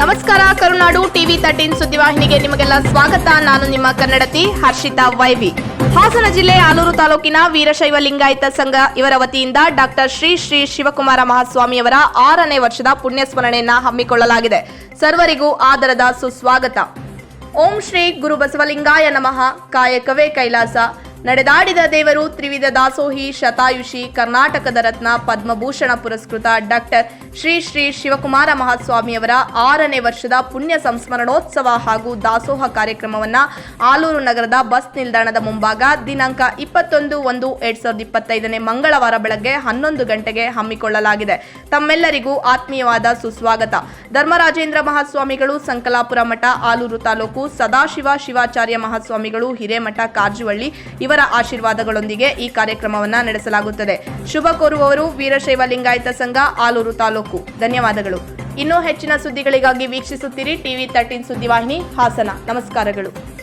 ನಮಸ್ಕಾರ, ಕರುನಾಡು TV thirteen ಸುದ್ದಿವಾಹಿನಿಗೆ ನಿಮಗೆಲ್ಲ ಸ್ವಾಗತ. ನಾನು ನಿಮ್ಮ ಕನ್ನಡತಿ ಹರ್ಷಿತಾ ವೈವಿ. ಹಾಸನ ಜಿಲ್ಲೆ ಆಲೂರು ತಾಲೂಕಿನ ವೀರಶೈವ ಲಿಂಗಾಯತ ಸಂಘ ಇವರ ವತಿಯಿಂದ ಡಾಕ್ಟರ್ ಶ್ರೀ ಶ್ರೀ ಶಿವಕುಮಾರ ಮಹಾಸ್ವಾಮಿಯವರ ಆರನೇ ವರ್ಷದ ಪುಣ್ಯಸ್ಮರಣೆಯನ್ನ ಹಮ್ಮಿಕೊಳ್ಳಲಾಗಿದೆ. ಸರ್ವರಿಗೂ ಆದರದ ಸುಸ್ವಾಗತ. ಓಂ ಶ್ರೀ ಗುರು ಬಸವಲಿಂಗಾಯ ನಮಃ. ಕಾಯಕವೇ ಕೈಲಾಸ. ನಡೆದಾಡಿದ ದೇವರು ತ್ರಿವಿಧ ದಾಸೋಹಿ, ಶತಾಯುಷಿ, ಕರ್ನಾಟಕದ ರತ್ನ, ಪದ್ಮಭೂಷಣ ಪುರಸ್ಕೃತ ಡಾಕ್ಟರ್ ಶ್ರೀ ಶ್ರೀ ಶಿವಕುಮಾರ ಮಹಾಸ್ವಾಮಿಯವರ ಆರನೇ ವರ್ಷದ ಪುಣ್ಯ ಸಂಸ್ಮರಣೋತ್ಸವ ಹಾಗೂ ದಾಸೋಹ ಕಾರ್ಯಕ್ರಮವನ್ನು ಆಲೂರು ನಗರದ ಬಸ್ ನಿಲ್ದಾಣದ ಮುಂಭಾಗ ದಿನಾಂಕ ಇಪ್ಪತ್ತೊಂದು ಒಂದು ಎರಡ್ ಸಾವಿರದ ಇಪ್ಪತ್ತೈದನೇ ಮಂಗಳವಾರ ಬೆಳಗ್ಗೆ ಹನ್ನೊಂದು ಗಂಟೆಗೆ ಹಮ್ಮಿಕೊಳ್ಳಲಾಗಿದೆ. ತಮ್ಮೆಲ್ಲರಿಗೂ ಆತ್ಮೀಯವಾದ ಸುಸ್ವಾಗತ. ಧರ್ಮರಾಜೇಂದ್ರ ಮಹಾಸ್ವಾಮಿಗಳು, ಸಂಕಲಾಪುರ ಮಠ, ಆಲೂರು ತಾಲೂಕು, ಸದಾಶಿವ ಶಿವಾಚಾರ್ಯ ಮಹಾಸ್ವಾಮಿಗಳು, ಹಿರೇಮಠ ಕಾರ್ಜುವಳ್ಳಿ ಇವರ ಆಶೀರ್ವಾದಗಳೊಂದಿಗೆ ಈ ಕಾರ್ಯಕ್ರಮವನ್ನು ನಡೆಸಲಾಗುತ್ತದೆ. ಶುಭ ಕೋರುವವರು ವೀರಶೈವ ಲಿಂಗಾಯತ ಸಂಘ, ಆಲೂರು ತಾಲೂಕು. ಧನ್ಯವಾದಗಳು. ಇನ್ನೂ ಹೆಚ್ಚಿನ ಸುದ್ದಿಗಳಿಗಾಗಿ ವೀಕ್ಷಿಸುತ್ತೀರಿ ಟಿವಿ ತರ್ಟೀನ್ ಸುದ್ದಿವಾಹಿನಿ ಹಾಸನ. ನಮಸ್ಕಾರಗಳು.